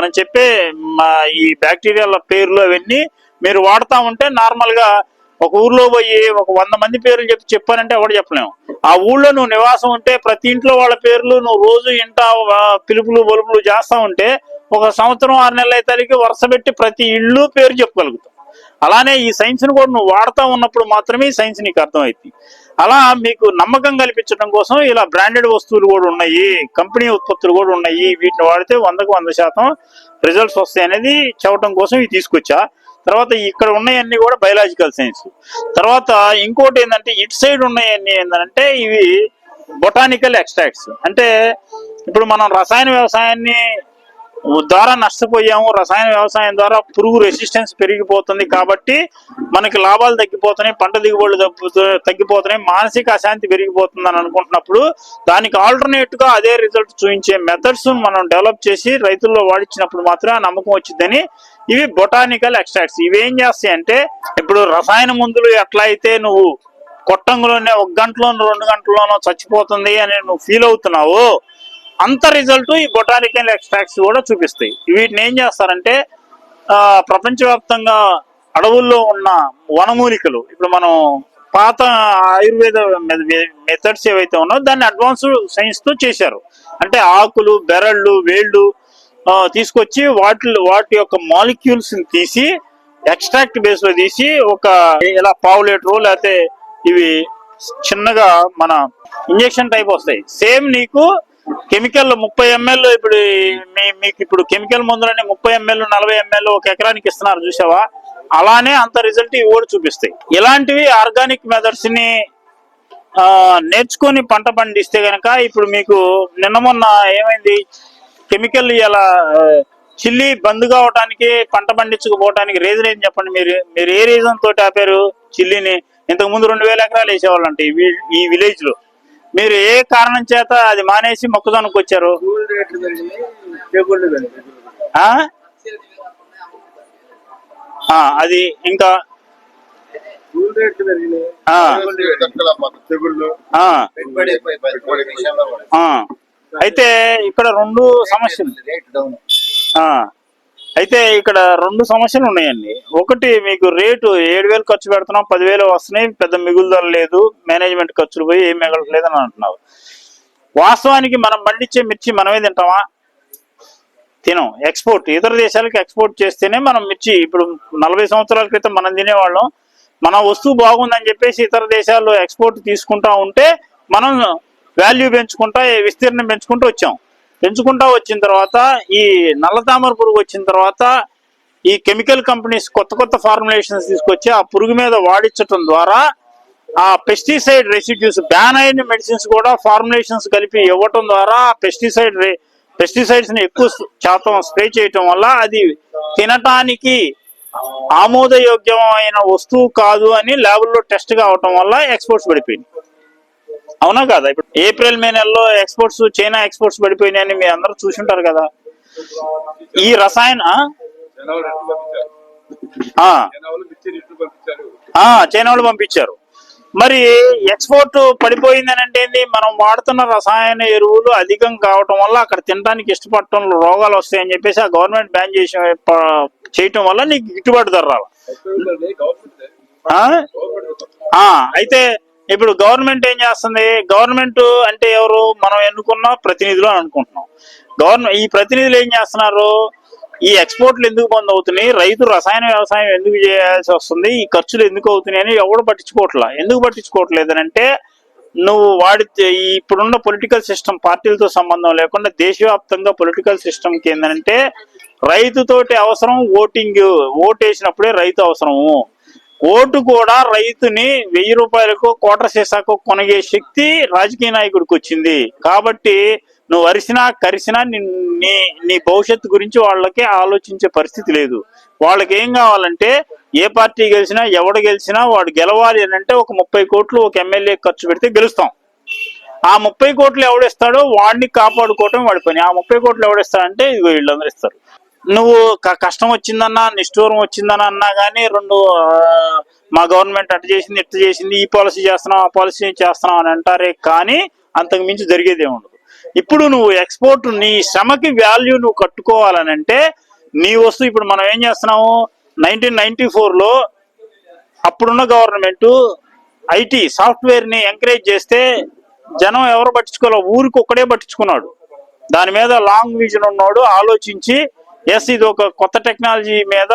మనం చెప్పే మా ఈ బ్యాక్టీరియాల పేర్లు అవన్నీ మీరు వాడుతూ ఉంటే నార్మల్గా ఒక ఊర్లో పోయి ఒక వంద మంది పేర్లు చెప్పి చెప్పానంటే ఎవడు చెప్పలేము. ఆ ఊళ్ళో నువ్వు నివాసం ఉంటే ప్రతి ఇంట్లో వాళ్ళ పేర్లు నువ్వు రోజు ఇంట పిలుపులు బొలుపులు చేస్తా ఉంటే ఒక సంవత్సరం ఆరు నెలల అయితే వరుస పెట్టి ప్రతి ఇల్లు పేరు చెప్పగలుగుతావు. అలానే ఈ సైన్స్ని కూడా నువ్వు వాడుతూ ఉన్నప్పుడు మాత్రమే ఈ సైన్స్ నీకు అర్థమవుతుంది అలా మీకు నమ్మకం కల్పించడం కోసం ఇలా బ్రాండెడ్ వస్తువులు కూడా ఉన్నాయి కంపెనీ ఉత్పత్తులు కూడా ఉన్నాయి. వీటిని వాడితే వందకు వంద శాతం రిజల్ట్స్ వస్తాయి అనేది చెప్పడం కోసం ఇవి తీసుకొచ్చా. తర్వాత ఇక్కడ ఉన్నాయన్నీ కూడా బయలాజికల్ సైన్స్. తర్వాత ఇంకోటి ఏంటంటే ఇటు సైడ్ ఉన్నాయన్నీ ఏంటంటే ఇవి బొటానికల్ ఎక్స్ట్రాక్ట్స్. అంటే ఇప్పుడు మనం రసాయన వ్యవసాయాన్ని ద్వారా నష్టపోయాము. రసాయన వ్యవసాయం ద్వారా పురుగు రెసిస్టెన్స్ పెరిగిపోతుంది కాబట్టి మనకి లాభాలు తగ్గిపోతున్నాయి పంట దిగుబడులు తగ్గిపోతున్నాయి మానసిక అశాంతి పెరిగిపోతుంది అని అనుకుంటున్నప్పుడు దానికి ఆల్టర్నేట్గా అదే రిజల్ట్ చూపించే మెథడ్స్ మనం డెవలప్ చేసి రైతుల్లో వాడించినప్పుడు మాత్రమే ఆ నమ్మకం వచ్చిందని ఇవి బొటానికల్ ఎక్స్ట్రాక్ట్స్ ఇవేం చేస్తాయి అంటే ఇప్పుడు రసాయన మందులు ఎట్లా అయితే నువ్వు కొట్టంగులోనే ఒక గంటలోనో రెండు గంటల్లోనో చచ్చిపోతుంది అని నువ్వు ఫీల్ అవుతున్నావు అంత రిజల్ట్ ఈ బొటానికల్ ఎక్స్ట్రాక్ట్స్ కూడా చూపిస్తాయి. వీటిని ఏం చేస్తారంటే ప్రపంచవ్యాప్తంగా అడవుల్లో ఉన్న వనమూలికలు ఇప్పుడు మనం పాత ఆయుర్వేద మెథడ్స్ ఏవైతే ఉన్నాయో దాన్ని అడ్వాన్స్ సైన్స్తో చేశారు. అంటే ఆకులు బెరళ్ళు వేళ్ళు తీసుకొచ్చి వాటి వాటి యొక్క మాలిక్యూల్స్ని తీసి ఎక్స్ట్రాక్ట్ బేస్లో తీసి ఒక ఇలా పావు లీటరు లేకపోతే ఇవి చిన్నగా మన ఇంజెక్షన్ టైప్ వస్తాయి. సేమ్ నీకు కెమికల్ ముప్పై ఎంఎల్ ఇప్పుడు మీ- మీకు ఇప్పుడు కెమికల్ మందులని ముప్పై ఎంఎల్ నలభై ఎంఎల్ ఒక ఎకరానికి ఇస్తున్నారు చూసావా అలానే అంత రిజల్ట్ ఇవి కూడా చూపిస్తాయి. ఇలాంటివి ఆర్గానిక్ మెథడ్స్ని నేర్చుకొని పంట పండిస్తే గనక ఇప్పుడు మీకు నిన్న మొన్న ఏమైంది? కెమికల్ ఇలా చిల్లి బంద్ కావటానికి పంట పండించకపోవటానికి రీజన్ ఏం చెప్పండి మీరు? మీరు ఏ రీజన్ తోటి ఆపారు చిల్లిని? ఇంతకు ముందు రెండు వేల ఎకరాలు వేసేవాళ్ళు అంటే ఈ విలేజ్లో. మీరు ఏ కారణం చేత అది మానేసి మొక్కజొన్నకు వచ్చారు? అది ఇంకా. అయితే ఇక్కడ రెండు సమస్యలు. Rate down. ఆ. అయితే ఇక్కడ రెండు సమస్యలు ఉన్నాయండి. ఒకటి మీకు రేటు ఏడు వేలు ఖర్చు పెడుతున్నాం పదివేలు వస్తున్నాయి పెద్ద మిగులుదల లేదు మేనేజ్మెంట్ ఖర్చులు పోయి ఏం మిగలట్లేదు అని అంటున్నావు వాస్తవానికి మనం పండించే మిర్చి మనమే తింటామా? తినం. ఎక్స్పోర్ట్ ఇతర దేశాలకు ఎక్స్పోర్ట్ చేస్తేనే మనం మిర్చి ఇప్పుడు నలభై సంవత్సరాల క్రితం మనం తినేవాళ్ళం. మన వస్తువు బాగుందని చెప్పేసి ఇతర దేశాల్లో ఎక్స్పోర్ట్ తీసుకుంటా ఉంటే మనం వాల్యూ పెంచుకుంటా విస్తీర్ణం పెంచుకుంటూ వచ్చాం. పెంచుకుంటా వచ్చిన తర్వాత ఈ నల్ల తామర పురుగు వచ్చిన తర్వాత ఈ కెమికల్ కంపెనీస్ కొత్త కొత్త ఫార్ములేషన్స్ తీసుకొచ్చి ఆ పురుగు మీద వాడించటం ద్వారా ఆ పెస్టిసైడ్ రెసిడ్యూస్ బ్యాన్ అయిన మెడిసిన్స్ కూడా ఫార్ములేషన్స్ కలిపి ఇవ్వటం ద్వారా పెస్టిసైడ్ పెస్టిసైడ్స్ని ఎక్కువ శాతం స్ప్రే చేయటం వల్ల అది తినటానికి ఆమోదయోగ్యమైన వస్తువు కాదు అని ల్యాబుల్లో టెస్ట్ కావటం వల్ల ఎక్స్పోర్ట్స్ పడిపోయింది అవునా కదా? ఇప్పుడు ఏప్రిల్ మే నెలలో ఎక్స్పోర్ట్స్ చైనా ఎక్స్పోర్ట్స్ పడిపోయినాయని మీరు అందరూ చూసుంటారు కదా. ఈ రసాయన చైనా వాళ్ళు పంపించారు. మరి ఎక్స్పోర్ట్ పడిపోయింది అని అంటే ఏంది? మనం వాడుతున్న రసాయన ఎరువులు అధికం కావటం వల్ల అక్కడ తినడానికి ఇష్టపడటం రోగాలు వస్తాయని చెప్పేసి ఆ గవర్నమెంట్ బ్యాన్ చేసి చేయటం వల్ల నీకు గిట్టుబాటు ధర అయితే ఇప్పుడు గవర్నమెంట్ ఏం చేస్తుంది? గవర్నమెంట్ అంటే ఎవరు? మనం ఎన్నుకున్న ప్రతినిధులు అని అనుకుంటున్నాం. గవర్నమెంట్ ఈ ప్రతినిధులు ఏం చేస్తున్నారు? ఈ ఎక్స్పోర్ట్లు ఎందుకు బంద్ అవుతున్నాయి? రైతు రసాయన వ్యవసాయం ఎందుకు చేయాల్సి వస్తుంది? ఈ ఖర్చులు ఎందుకు అవుతున్నాయి అని ఎవడు పట్టించుకోవట్లా? ఎందుకు పట్టించుకోవట్లేదు అంటే నువ్వు వాడితే ఇప్పుడున్న పొలిటికల్ సిస్టమ్ పార్టీలతో సంబంధం లేకుండా దేశవ్యాప్తంగా పొలిటికల్ సిస్టమ్కి ఏంటంటే రైతుతోటి అవసరం ఓటింగ్ ఓటు వేసినప్పుడే రైతు అవసరము. ఓటు కూడా రైతుని వెయ్యి రూపాయలకు కోట్ర సీసాకు కొనగే శక్తి రాజకీయ నాయకుడికి వచ్చింది. కాబట్టి నువ్వు అరిసినా కరిసినా నీ నీ నీ భవిష్యత్తు గురించి వాళ్ళకి ఆలోచించే పరిస్థితి లేదు. వాళ్ళకి ఏం కావాలంటే ఏ పార్టీ గెలిచినా ఎవడు గెలిచినా వాడు గెలవాలి అని అంటే ఒక ముప్పై కోట్లు ఒక ఎమ్మెల్యే ఖర్చు పెడితే గెలుస్తాం. ఆ ముప్పై కోట్లు ఎవడిస్తాడో వాడిని కాపాడుకోవటం వాడి పని. ఆ ముప్పై కోట్లు ఎవడిస్తాడంటే ఇదిగో వీళ్ళందరూ ఇస్తారు. నువ్వు క- కష్టం వచ్చిందన్నా నిష్ఠూరం వచ్చిందన్నా అన్నా కానీ రెండు మా గవర్నమెంట్ అటు చేసింది ఇట్టు చేసింది ఈ పాలసీ చేస్తున్నాం ఆ పాలసీ చేస్తున్నాం అని అంటారే కానీ అంతకు మించి జరిగేది ఉండదు. ఇప్పుడు నువ్వు ఎక్స్పోర్ట్ నీ శ్రమకి వాల్యూ నువ్వు కట్టుకోవాలని అంటే నీ వస్తువు ఇప్పుడు మనం ఏం చేస్తున్నాము? నైన్టీన్ నైన్టీ ఫోర్లో అప్పుడున్న గవర్నమెంట్ ఐటీ సాఫ్ట్వేర్ని ఎంకరేజ్ చేస్తే జనం ఎవరు పట్టించుకోలేదు ఊరికి ఒక్కడే పట్టించుకున్నాడు. దాని మీద లాంగ్ విజన్ ఉన్నాడు ఆలోచించి ఎస్ ఇది ఒక కొత్త టెక్నాలజీ మీద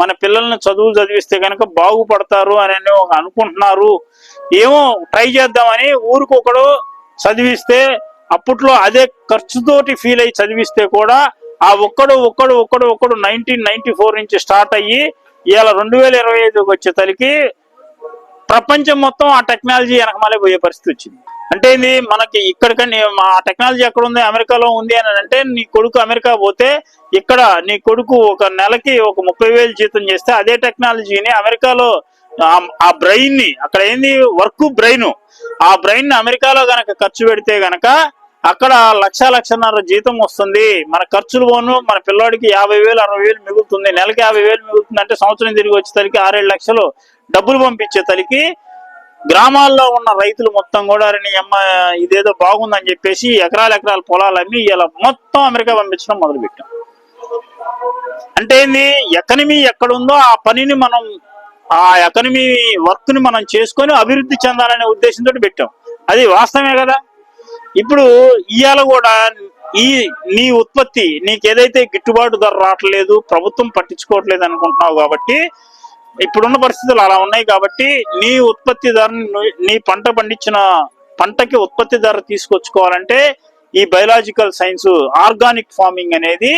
మన పిల్లల్ని చదువు చదివిస్తే కనుక బాగుపడతారు అని అనుకుంటున్నారు. ఏమో ట్రై చేద్దామని ఊరికొకడు చదివిస్తే అప్పట్లో అదే ఖర్చుతోటి ఫీల్ అయ్యి చదివిస్తే కూడా ఆ ఒక్కడు ఒక్కడు ఒక్కడు ఒక్కడు నైన్టీన్ నైన్టీ ఫోర్ నుంచి స్టార్ట్ అయ్యి ఇవాళ రెండు వేల ఇరవై ఐదుకి వచ్చే తలకి ప్రపంచం మొత్తం ఆ టెక్నాలజీ వెనకమాలే పోయే పరిస్థితి వచ్చింది. అంటే ఇది మనకి ఇక్కడికని ఆ టెక్నాలజీ ఎక్కడ ఉంది అమెరికాలో ఉంది అని అంటే నీ కొడుకు అమెరికా పోతే ఇక్కడ నీ కొడుకు ఒక నెలకి ఒక ముప్పై వేలు జీతం చేస్తే అదే టెక్నాలజీని అమెరికాలో ఆ- ఆ బ్రెయిన్ని అక్కడ ఏంది? Work brain. ఆ బ్రెయిన్ని అమెరికాలో గనక ఖర్చు పెడితే గనక అక్కడ లక్ష లక్షన్నర జీతం వస్తుంది. మన ఖర్చులు పోను మన పిల్లోడికి యాభై వేలు అరవై వేలు మిగులుతుంది. నెలకి యాభై వేలు మిగులుతుంది అంటే సంవత్సరం తిరిగి వచ్చే తలకి ఆరేడు లక్షలు డబ్బులు పంపించే తలకి గ్రామాల్లో ఉన్న రైతులు మొత్తం కూడా నీ అమ్మ ఇదేదో బాగుందని చెప్పేసి ఎకరాల ఎకరాల పొలాలు అమ్మి ఇలా మొత్తం అమెరికా పంపించడం మొదలు పెట్టాం అంటే ఏంది? ఎకనమీ ఎక్కడుందో ఆ పనిని మనం ఆ ఎకనమీ వర్క్ని మనం చేసుకొని అభివృద్ధి చెందాలనే ఉద్దేశంతో పెట్టాం. అది వాస్తవమే కదా? ఇప్పుడు ఇవాళ కూడా ఈ నీ ఉత్పత్తి నీకు ఏదైతే గిట్టుబాటు ధర రావట్లేదు ప్రభుత్వం పట్టించుకోవట్లేదు అనుకుంటున్నావు కాబట్టి ఇప్పుడున్న పరిస్థితులు అలా ఉన్నాయి కాబట్టి నీ ఉత్పత్తి ధరని నీ పంట పండించిన పంటకి ఉత్పత్తి ధర తీసుకొచ్చుకోవాలంటే ఈ బయలాజికల్ సైన్స్ ఆర్గానిక్ ఫార్మింగ్ అనేది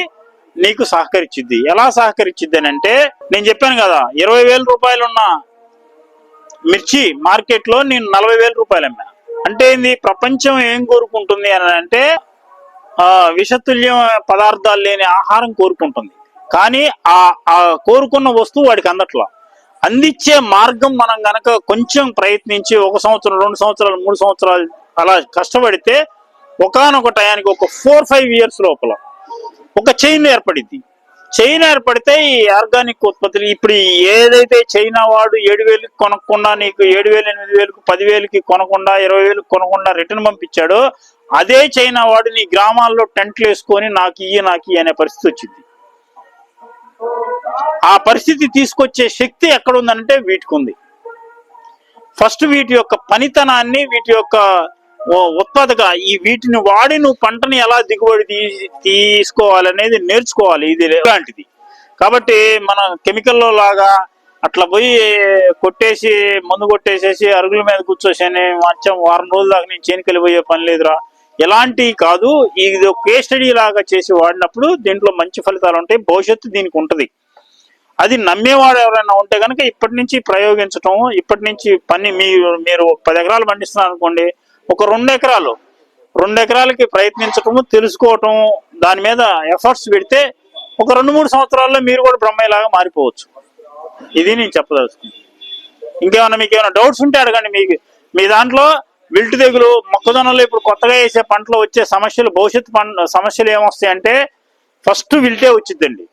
నీకు సహకరించిద్ది ఎలా సహకరించింది అని అంటే నేను చెప్పాను కదా ఇరవై వేల రూపాయలు ఉన్న మిర్చి మార్కెట్లో నేను నలభై వేల రూపాయలు అమ్మా అంటే ఇది ప్రపంచం ఏం కోరుకుంటుంది అని అంటే ఆ విషతుల్యం పదార్థాలు లేని ఆహారం కోరుకుంటుంది. కానీ ఆ ఆ కోరుకున్న వస్తువు వాడికి అందట్లా. అందించే మార్గం మనం గనక కొంచెం ప్రయత్నించి ఒక సంవత్సరం రెండు సంవత్సరాలు మూడు సంవత్సరాలు అలా కష్టపడితే ఒకనొక టయానికి ఒక ఫోర్ ఫైవ్ ఇయర్స్ లోపల ఒక చైన్ ఏర్పడింది చైన్ ఏర్పడితే ఈ ఆర్గానిక్ ఉత్పత్తులు ఇప్పుడు ఏదైతే చైనా వాడు ఏడు వేలకి కొనకుండా నీకు ఏడు వేలు ఎనిమిది వేలకు పదివేలకి కొనకుండా ఇరవై వేలకు కొనకుండా రిటర్న్ పంపించాడో అదే చైనా వాడు నీ గ్రామాల్లో టెంట్లు వేసుకొని నాకు ఇయ్యి నాకు ఇయ్యి అనే పరిస్థితి వచ్చింది. ఆ పరిస్థితి తీసుకొచ్చే శక్తి ఎక్కడ ఉందంటే వీటికి ఉంది ఫస్ట్ వీటి యొక్క పనితనాన్ని వీటి యొక్క ఉత్పాదక ఈ వీటిని వాడి నువ్వు పంటని ఎలా దిగుబడి తీ- తీసుకోవాలనేది నేర్చుకోవాలి. ఇది ఇలాంటిది. కాబట్టి మన కెమికల్లో లాగా అట్లా పోయి కొట్టేసి మందు కొట్టేసేసి అరుగుల మీద కూర్చోసని మంచం వారం రోజుల దాకా నేను చేనికెళ్ళిపోయే పని లేదురా. ఎలాంటి కాదు ఇది ఒక కేస్ స్టడీ లాగా చేసి వాడినప్పుడు దీంట్లో మంచి ఫలితాలు ఉంటాయి భవిష్యత్తు దీనికి ఉంటుంది. అది నమ్మేవాడు ఎవరైనా ఉంటే కనుక ఇప్పటి నుంచి ప్రయోగించటం ఇప్పటి నుంచి పని మీరు మీరు పది ఎకరాలు పండిస్తున్నారు అనుకోండి ఒక రెండు ఎకరాలు రెండు ఎకరాలకి ప్రయత్నించటము తెలుసుకోవటం దాని మీద ఎఫర్ట్స్ పెడితే ఒక రెండు మూడు సంవత్సరాల్లో మీరు కూడా బ్రహ్మయ్యలాగా మారిపోవచ్చు. ఇది నేను చెప్పదలుచుకున్నాను ఇంకేమైనా మీకు ఏమైనా డౌట్స్ ఉంటే అడగండి మీకు మీ దాంట్లో విల్టు తెగులు మొక్కజొన్నలో ఇప్పుడు కొత్తగా వేసే పంటలో వచ్చే సమస్యలు భవిష్యత్తు పంట సమస్యలు ఏమొస్తాయంటే ఫస్ట్ విల్టే వచ్చిందండి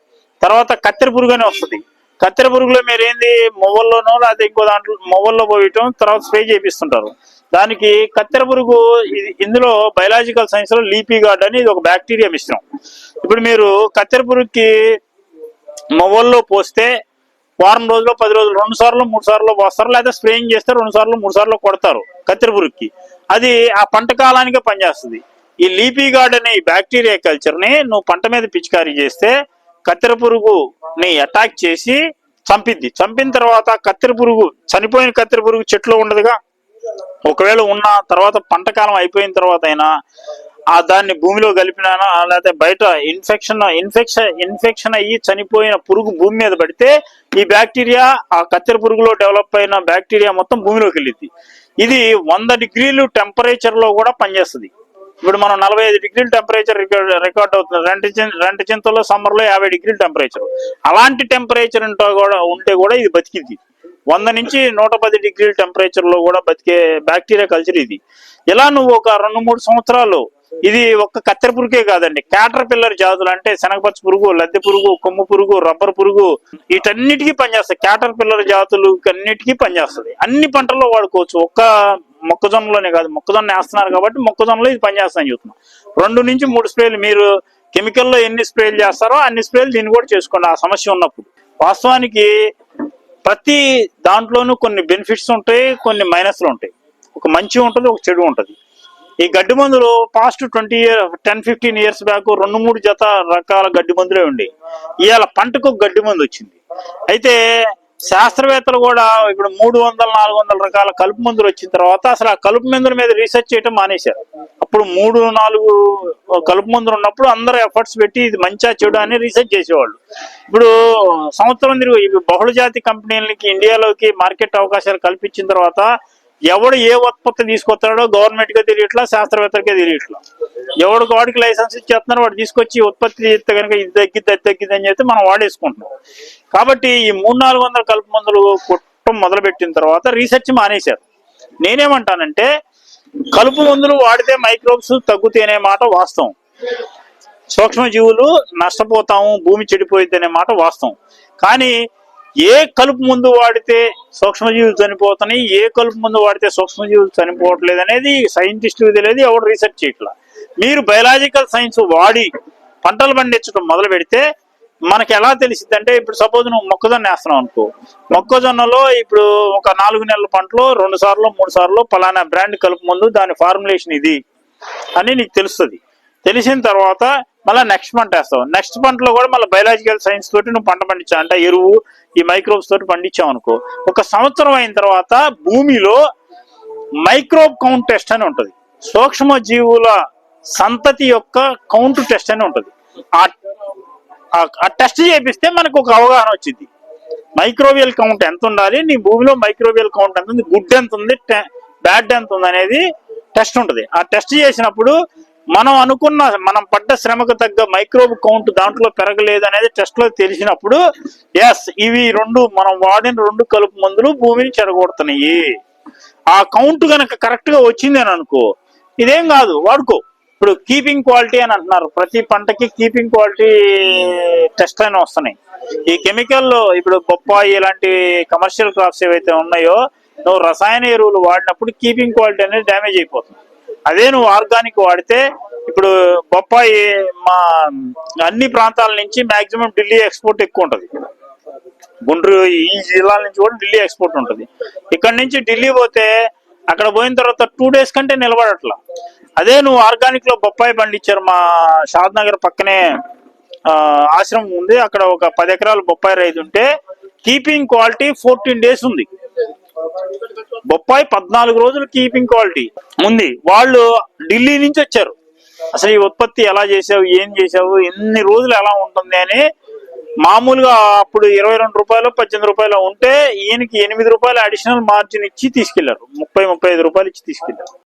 తర్వాత కత్తెర పురుగు అని వస్తుంది. కత్తెర పురుగులో మీరు ఏంది మొవ్వల్లోనో లేకపోతే ఇంకో దాంట్లో మొవ్వల్లో పోయటం తర్వాత స్ప్రే చేపిస్తుంటారు. దానికి కత్తెర పురుగు ఇందులో బయలాజికల్ సైన్స్లో లీపీ గార్డ్ అని ఇది ఒక బ్యాక్టీరియా మిశ్రం ఇప్పుడు మీరు కత్తెర పురుగుకి మొవ్వల్లో పోస్తే వారం రోజులు పది రోజులు రెండు సార్లు మూడు సార్లు పోస్తారు లేదా స్ప్రేయింగ్ చేస్తే రెండు సార్లు మూడు సార్లు కొడతారు. కత్తెర పురుగుకి అది ఆ పంట కాలానికే పనిచేస్తుంది. ఈ లీపీ గార్డ్ అనే ఈ బ్యాక్టీరియా కల్చర్ని నువ్వు పంట మీద పిచికారీ చేస్తే కత్తెర పురుగుని అటాక్ చేసి చంపిద్ది. చంపిన తర్వాత కత్తెర పురుగు చనిపోయిన కత్తెర పురుగు చెట్లో ఉండదుగా? ఒకవేళ ఉన్న తర్వాత పంట కాలం అయిపోయిన తర్వాత అయినా ఆ దాన్ని భూమిలో కలిపినానా లేకపోతే బయట ఇన్ఫెక్షన్ ఇన్ఫెక్షన్ ఇన్ఫెక్షన్ అయ్యి చనిపోయిన పురుగు భూమి మీద పడితే ఈ బ్యాక్టీరియా ఆ కత్తెర పురుగులో డెవలప్ అయిన బ్యాక్టీరియా మొత్తం భూమిలోకి వెళ్ళింది ఇది వంద డిగ్రీలు టెంపరేచర్లో కూడా పనిచేస్తుంది. ఇప్పుడు మనం నలభై ఐదు డిగ్రీల టెంపరేచర్ రికార్డ్ రికార్డ్ అవుతుంది. రెండు రెండు చింతల్లో సమ్మర్లో యాభై డిగ్రీల టెంపరేచర్ అలాంటి టెంపరేచర్ ఉంటే కూడా ఉంటే కూడా ఇది బతికింది వంద నుంచి నూట పది డిగ్రీల టెంపరేచర్లో కూడా బతికే బ్యాక్టీరియా కల్చర్ ఇది. ఇలా నువ్వు ఒక రెండు మూడు సంవత్సరాలు ఇది ఒక్క కత్తెర పురుగే కాదండి. క్యాటర్ పిల్లర్ జాతులు అంటే శనగపచ్చ పురుగు లద్దె పురుగు కొమ్ము పురుగు రబ్బర్ పురుగు వీటన్నిటికీ పనిచేస్తాయి. క్యాటర్ పిల్లర్ జాతులు అన్నిటికీ పనిచేస్తుంది. అన్ని పంటల్లో వాడుకోవచ్చు. ఒక్క మొక్కజొన్నలోనే కాదు మొక్కజొన్న వేస్తున్నారు కాబట్టి మొక్కజొన్నలో ఇది పనిచేస్తాయని చూస్తున్నాం రెండు నుంచి మూడు స్ప్రేలు మీరు కెమికల్లో ఎన్ని స్ప్రేలు చేస్తారో అన్ని స్ప్రేలు దీన్ని కూడా చేసుకోండి. ఆ సమస్య ఉన్నప్పుడు. వాస్తవానికి ప్రతి దాంట్లోనూ కొన్ని బెనిఫిట్స్ ఉంటాయి కొన్ని మైనస్లు ఉంటాయి. ఒక మంచి ఉంటుంది ఒక చెడు ఉంటుంది. ఈ గడ్డి మందులు past twenty year ten fifteen years back రెండు మూడు జత రకాల గడ్డి మందులే ఉండి. ఇవాళ పంటకు గడ్డి మందు వచ్చింది. అయితే శాస్త్రవేత్తలు కూడా ఇప్పుడు మూడు వందల నాలుగు వందల రకాల కలుపు మందులు వచ్చిన తర్వాత అసలు ఆ కలుపు మందుల మీద రీసెర్చ్ చేయటం మానేశారు. అప్పుడు మూడు నాలుగు కలుపు మందులు ఉన్నప్పుడు అందరూ ఎఫర్ట్స్ పెట్టి ఇది మంచా చెడు అని రీసెర్చ్ చేసేవాళ్ళు. ఇప్పుడు సంవత్సరం తిరిగి ఇవి బహుళజాతి కంపెనీలకి ఇండియాలోకి మార్కెట్ అవకాశాలు కల్పించిన తర్వాత ఎవడు ఏ ఉత్పత్తి తీసుకొస్తాడో గవర్నమెంట్గా తెలియట్లా శాస్త్రవేత్తలకే తెలియట్లా. ఎవడు వాడికి లైసెన్స్ ఇచ్చేస్తున్నారు వాడు తీసుకొచ్చి ఉత్పత్తి చేస్తే కనుక ఇది తగ్గిద్ది అది తగ్గిద్ది అని చెప్పి మనం వాడేసుకుంటున్నాం. కాబట్టి ఈ మూడు నాలుగు వందల కలుపు మందులు కుట్టం మొదలుపెట్టిన తర్వాత రీసెర్చ్ మానేశారు. నేనేమంటానంటే కలుపు మందులు వాడితే మైక్రోబ్స్ తగ్గుతాయనే మాట వాస్తవం. సూక్ష్మజీవులు నష్టపోతాము భూమి చెడిపోయింది అనే మాట వాస్తవం. కానీ ఏ కలుపు ముందు వాడితే సూక్ష్మజీవులు చనిపోతున్నాయి ఏ కలుపు ముందు వాడితే సూక్ష్మజీవులు చనిపోవట్లేదు అనేది సైంటిస్టులు తెలియదు ఎవరు రీసెర్చ్ చేయట్లా. మీరు బయలాజికల్ సైన్స్ వాడి పంటలు పండించడం మొదలు పెడితే మనకి ఎలా తెలిసింది అంటే ఇప్పుడు సపోజ్ నువ్వు మొక్కజొన్న వేస్తున్నావు అనుకో. మొక్కజొన్నలో ఇప్పుడు ఒక నాలుగు నెలల పంటలో రెండు సార్లు మూడు సార్లు పలానా బ్రాండ్ కలుపు ముందు దాని ఫార్ములేషన్ ఇది అని నీకు తెలుస్తుంది. తెలిసిన తర్వాత మళ్ళీ నెక్స్ట్ పంట వేస్తావు. నెక్స్ట్ పంటలో కూడా మళ్ళీ బయలాజికల్ సైన్స్ తోటి నువ్వు పంట పండించావు. అంటే ఎరువు ఈ మైక్రోబ్స్ తోటి పండించాం అనుకో ఒక సంవత్సరం అయిన తర్వాత భూమిలో మైక్రోబ్ కౌంట్ టెస్ట్ అని ఉంటుంది. సూక్ష్మ జీవుల సంతతి యొక్క కౌంట్ టెస్ట్ అని ఉంటుంది. ఆ ఆ- ఆ టెస్ట్ చేపిస్తే మనకు ఒక అవగాహన వచ్చింది. మైక్రోవియల్ కౌంట్ ఎంత ఉండాలి? నీ భూమిలో మైక్రోవియల్ కౌంట్ ఎంత ఉంది? గుడ్ ఎంత ఉంది? బ్యాడ్ ఎంత ఉంది? అనేది టెస్ట్ ఉంటుంది. ఆ టెస్ట్ చేసినప్పుడు మనం అనుకున్న మనం పడ్డ శ్రమకు తగ్గ మైక్రోబ్ కౌంట్ దాంట్లో పెరగలేదు అనేది టెస్ట్లో తెలిసినప్పుడు ఎస్ ఇవి రెండు మనం వాడిన రెండు కలుపు మందులు భూమిని చెడగొడుతున్నాయి. ఆ కౌంట్ కనుక కరెక్ట్గా వచ్చింది అని అనుకో ఇదేం కాదు వాడుకో. ఇప్పుడు కీపింగ్ క్వాలిటీ అని అంటున్నారు. ప్రతి పంటకి కీపింగ్ క్వాలిటీ టెస్ట్ అని వస్తున్నాయి. ఈ కెమికల్లో ఇప్పుడు బొప్పాయి ఇలాంటి కమర్షియల్ క్రాప్స్ ఏవైతే ఉన్నాయో నువ్వు రసాయన ఎరువులు వాడినప్పుడు కీపింగ్ క్వాలిటీ అనేది డ్యామేజ్ అయిపోతుంది. అదే నువ్వు ఆర్గానిక్ వాడితే ఇప్పుడు బొప్పాయి మా అన్ని ప్రాంతాల నుంచి మాక్సిమం ఢిల్లీ ఎక్స్పోర్ట్ ఎక్కువ ఉంటుంది. గుండ్రు ఈ జిల్లాల నుంచి కూడా ఢిల్లీ ఎక్స్పోర్ట్ ఉంటుంది. ఇక్కడ నుంచి ఢిల్లీ పోతే అక్కడ పోయిన తర్వాత టూ డేస్ కంటే నిలబడట్లా. అదే నువ్వు ఆర్గానిక్లో బొప్పాయి పండించారు మా షాద్ నగర్ పక్కనే ఆశ్రమం ఉంది. అక్కడ ఒక పది ఎకరాలు బొప్పాయి రైతు ఉంటే కీపింగ్ క్వాలిటీ ఫోర్టీన్ డేస్ ఉంది. బొప్పాయి పద్నాలుగు రోజులు కీపింగ్ క్వాలిటీ ఉంది వాళ్ళు ఢిల్లీ నుంచి వచ్చారు. అసలు ఈ ఉత్పత్తి ఎలా చేసావు ఏం చేసావు ఎన్ని రోజులు ఎలా ఉంటుంది అని మామూలుగా అప్పుడు ఇరవై రెండు రూపాయలు పద్దెనిమిది రూపాయలు ఉంటే ఈయనకి ఎనిమిది రూపాయలు అడిషనల్ మార్జిన్ ఇచ్చి తీసుకెళ్ళారు. ముప్పై ముప్పై ఐదు రూపాయలు ఇచ్చి తీసుకెళ్ళారు.